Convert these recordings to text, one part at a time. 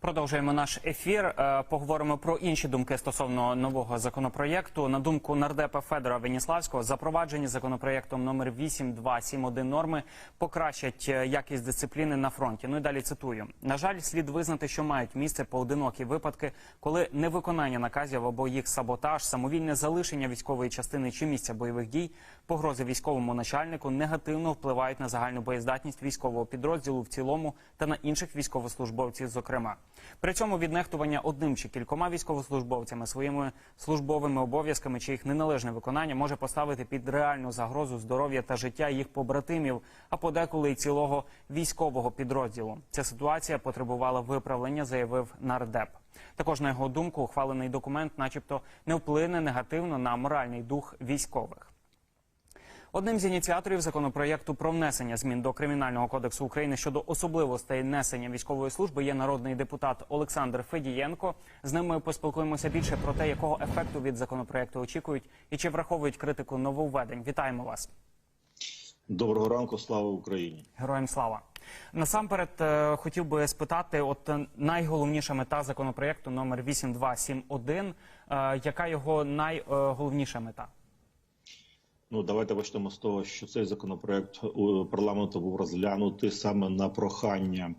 Продовжуємо наш ефір. Е, Поговоримо про інші думки стосовно нового законопроєкту. На думку нардепа Федора Веніславського, запроваджені законопроєктом номер 8271 норми покращать е, якість дисципліни на фронті. Ну і далі цитую: на жаль, слід визнати, що мають місце поодинокі випадки, коли невиконання наказів або їх саботаж, самовільне залишення військової частини чи місця бойових дій, погрози військовому начальнику негативно впливають на загальну боєздатність військового підрозділу в цілому та на інших військовослужбовців, зокрема. При цьому віднехтування одним чи кількома військовослужбовцями своїми службовими обов'язками чи їх неналежне виконання може поставити під реальну загрозу здоров'я та життя їх побратимів, а подеколи й цілого військового підрозділу. Ця ситуація потребувала виправлення, заявив нардеп. Також на його думку, ухвалений документ, начебто, не вплине негативно на моральний дух військових. Одним з ініціаторів законопроєкту про внесення змін до кримінального кодексу України щодо особливостей несення військової служби є народний депутат Олександр Федієнко. З ним ми поспілкуємося більше про те, якого ефекту від законопроєкту очікують і чи враховують критику нововведень. Вітаємо вас. Доброго ранку, слава Україні. Героям слава. Насамперед е, хотів би спитати, от е, найголовніша мета законопроєкту номер 8271, е, яка його найголовніша мета? Ну давайте почнемо з того, що цей законопроект у парламенту був розглянутий саме на прохання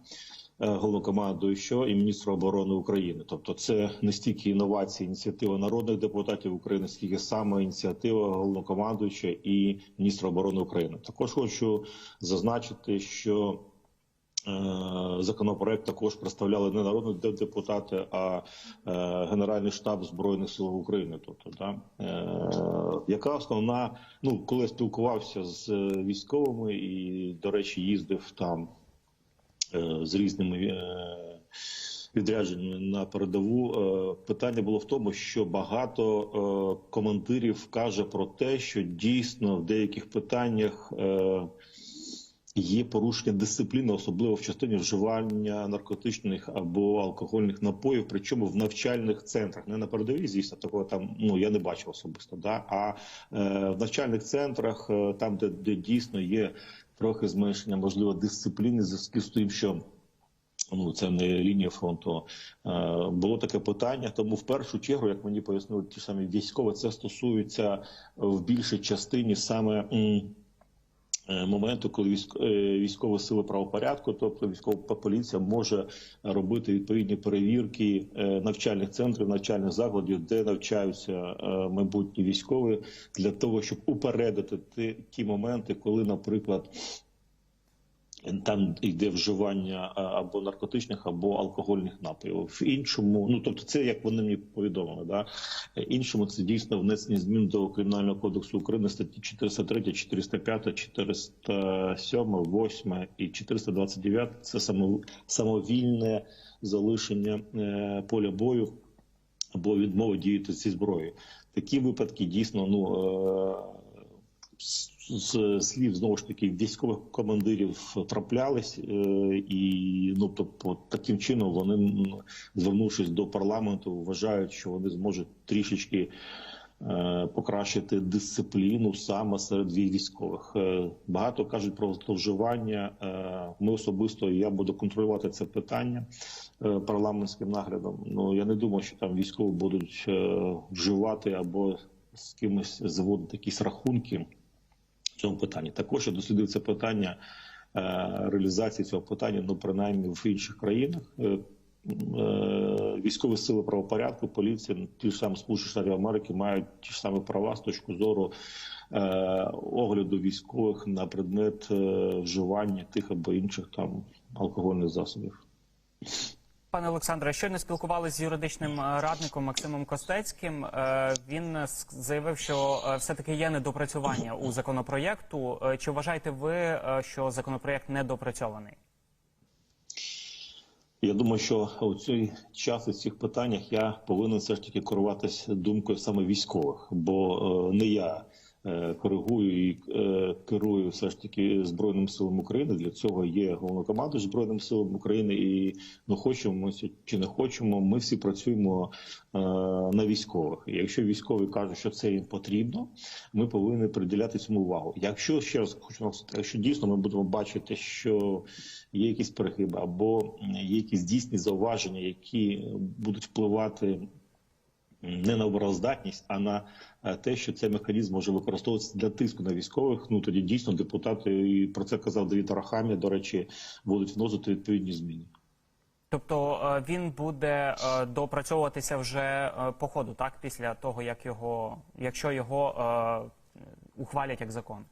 е, головнокомандуючого і міністра оборони України. Тобто, це не стільки інновації, ініціатива народних депутатів України, скільки саме ініціатива головнокомандуюча і міністра оборони України. Також хочу зазначити, що Законопроект також представляли не народні депутати, а е, Генеральний штаб збройних сил України. Тобто, да, е, яка основна, ну коли я спілкувався з е, військовими і, до речі, їздив там е, з різними е, відрядженнями на передову. е, Питання було в тому, що багато е, командирів каже про те, що дійсно в деяких питаннях. Є порушення дисципліни, особливо в частині вживання наркотичних або алкогольних напоїв, причому в навчальних центрах, не на передовій, звісно, такого там ну я не бачив особисто. Да? А е, в навчальних центрах, е, там, де, де дійсно є трохи зменшення, можливо, дисципліни, зв'язку з тим, що ну це не лінія фронту. Е, було таке питання. Тому в першу чергу, як мені пояснили, ті самі військові, це стосується в більшій частині саме. Моменту, коли е, військова сила правопорядку, тобто військова поліція, може робити відповідні перевірки е, навчальних центрів, навчальних закладів, де навчаються е, майбутні військові, для того, щоб упередити ті моменти, коли, наприклад, там йде вживання або наркотичних, або алкогольних напоїв. В іншому, ну тобто, це як вони мені повідомили. Да? Е, Іншому це дійсно внесення змін до кримінального кодексу України статті 403, 405, 407, 8 і 429 – Це самовільне залишення е, поля бою або відмова діяти зі зброєю. Такі випадки дійсно ну. З слів знову ж таки військових командирів траплялись, е, і ну тобто таким чином вони, звернувшись до парламенту, вважають, що вони зможуть трішечки е, покращити дисципліну саме серед військових. Е, Багато кажуть про зловживання. Ми особисто я буду контролювати це питання парламентським наглядом. Ну я не думаю, що там військові будуть вживати або з кимось заводити якісь рахунки цьому питанні. Також я дослідив це питання е, реалізації цього питання, ну принаймні в інших країнах. Е, е, Військові сили правопорядку, поліція, ті ж самі Сполучені Штати Америки мають ті ж самі права з точки зору огляду військових на предмет вживання тих або інших там алкогольних засобів. Пане Олександре, щойно спілкувалися з юридичним е, радником Максимом Костецьким. Е, Він заявив, що е, все-таки є недопрацювання у законопроєкту. Чи вважаєте ви, що законопроєкт недопрацьований? Я думаю, що у цей час у цих питаннях я повинен все ж таки керуватися думкою саме військових, бо не я коригую і е, керую все ж таки збройним силам України. Для цього є головнокомандуючий збройним силам України. І ну хочемо чи не хочемо. Ми всі працюємо е, на військових. І якщо військові кажуть, що це їм потрібно, ми повинні приділяти цьому увагу. Якщо ще раз хочу якщо дійсно ми будемо бачити, що є якісь перегиби або є якісь дійсні зауваження, які будуть впливати не на обороздатність, а на е, те, що цей механізм може використовуватися для тиску на військових. Ну тоді дійсно депутати і про це казав Давід Арахамія, До речі, будуть вносити відповідні зміни. Тобто е, він буде е, допрацьовуватися вже по ходу, так після того, як його, якщо його ухвалять як закон.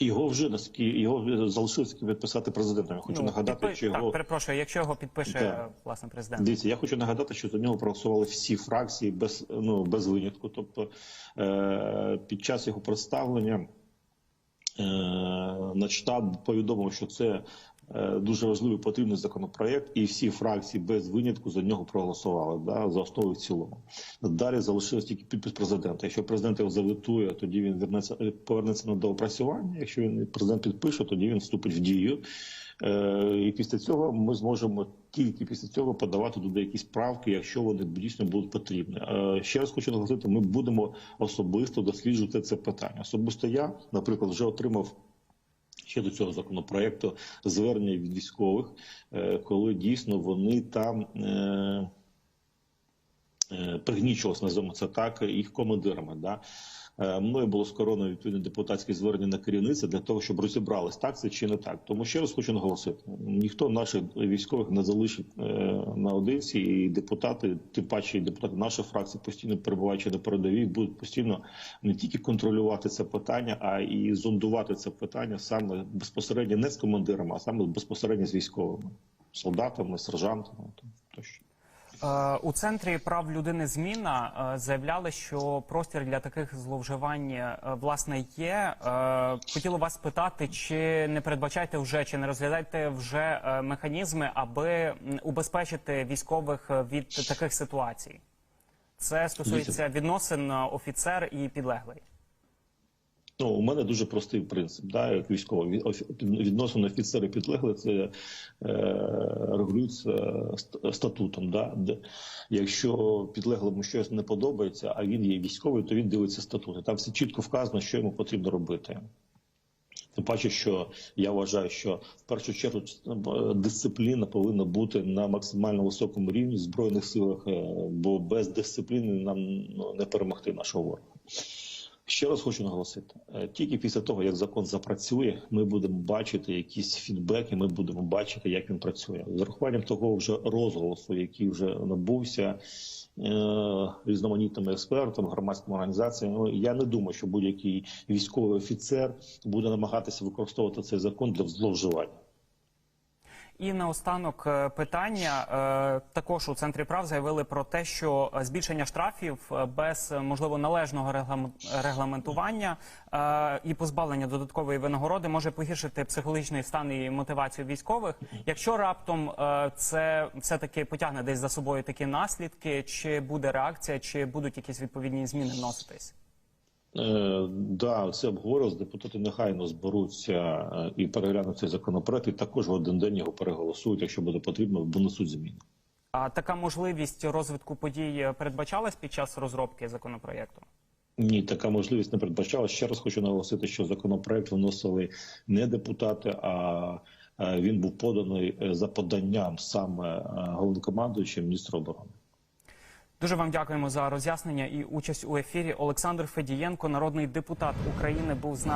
Його вже його залишилось підписати президентом. Я хочу нагадати, підпи- що його Ну, так, перепрошую, якщо його підпише е, власне президент. Дивіться, я хочу нагадати, що за нього проголосували всі фракції без ну без винятку. Тобто е, під час його представлення е, Начтаб повідомив, що це дуже важливий потрібний законопроект, і всі фракції без винятку за нього проголосували да, за основу в цілому. Далі залишилось тільки підпис президента. Якщо президент його заветує, тоді він вернеться повернеться на доопрацювання. Якщо він президент підпише, тоді він вступить в дію. Е, І після цього ми зможемо тільки після цього подавати туди якісь правки, якщо вони дійсно будуть потрібні. Е, Ще раз хочу наголосити, ми будемо особисто досліджувати це питання. Особисто я, наприклад, вже отримав. Ще до цього законопроекту звернення від військових, е, коли дійсно вони там е, е, пригнічувалися, називаємо це так, їх командирами. Да? Е, Мною було скоровано відповідне депутатське звернення на керівництво для того, щоб розібрались, так це чи не так. Тому ще раз хочу наголосити: ніхто наших військових не залишить е, наодинці, і депутати, тим паче і депутати нашої фракції, постійно перебуваючи на передовій, будуть постійно не тільки контролювати це питання, а і зондувати це питання саме безпосередньо не з командирами, а саме безпосередньо з військовими солдатами, сержантами тощо. Е, У центрі прав людини зміна е, заявляли, що простір для таких зловживань е, власне є. Хотіло вас питати, чи не передбачаєте вже, чи не розглядаєте вже механізми, аби убезпечити військових від таких ситуацій? Це стосується відносин офіцер і підлеглий. Ну, у мене дуже простий принцип, да, як військовий Від- офі- відносно офіцери підлегли, це е, регулюється статутом. Да, якщо підлеглому щось не подобається, а він є військовий, то він дивиться статути. Там все чітко вказано, що йому потрібно робити. Тим паче, що я вважаю, що в першу чергу е, дисципліна повинна бути на максимально високому рівні в збройних силах, е, бо без дисципліни нам ну, не перемогти нашого ворога. Ще раз хочу наголосити: е, тільки після того, як закон запрацює, ми будемо бачити якісь фідбеки. Ми будемо бачити, як він працює з урахуванням того вже розголосу, який вже набувся е, різноманітними експертами, громадськими організаціями. Ну, Я не думаю, що будь-який військовий офіцер буде намагатися використовувати цей закон для зловживання. І наостанок е, питання Е, також у центрі прав заявили про те, що збільшення штрафів е, без можливо належного реглам- регламентування і позбавлення додаткової винагороди може погіршити психологічний стан і мотивацію військових. Якщо раптом це все таки потягне десь за собою такі наслідки, чи буде реакція, чи будуть якісь відповідні зміни вноситись? Е, да, це обговорювалось. Депутати негайно зберуться е, і переглянуть цей законопроект, і також в один день його переголосують, якщо буде потрібно, внесуть зміни. А така можливість розвитку подій передбачалась під час розробки законопроєкту? Ні, така можливість не передбачала. Ще раз хочу наголосити, що законопроект вносили не депутати, а е, він був поданий за поданням саме головнокомандуючим міністра оборони. Дуже вам дякуємо за роз'яснення і участь у ефірі. Олександр Федієнко, народний депутат України, був з нами.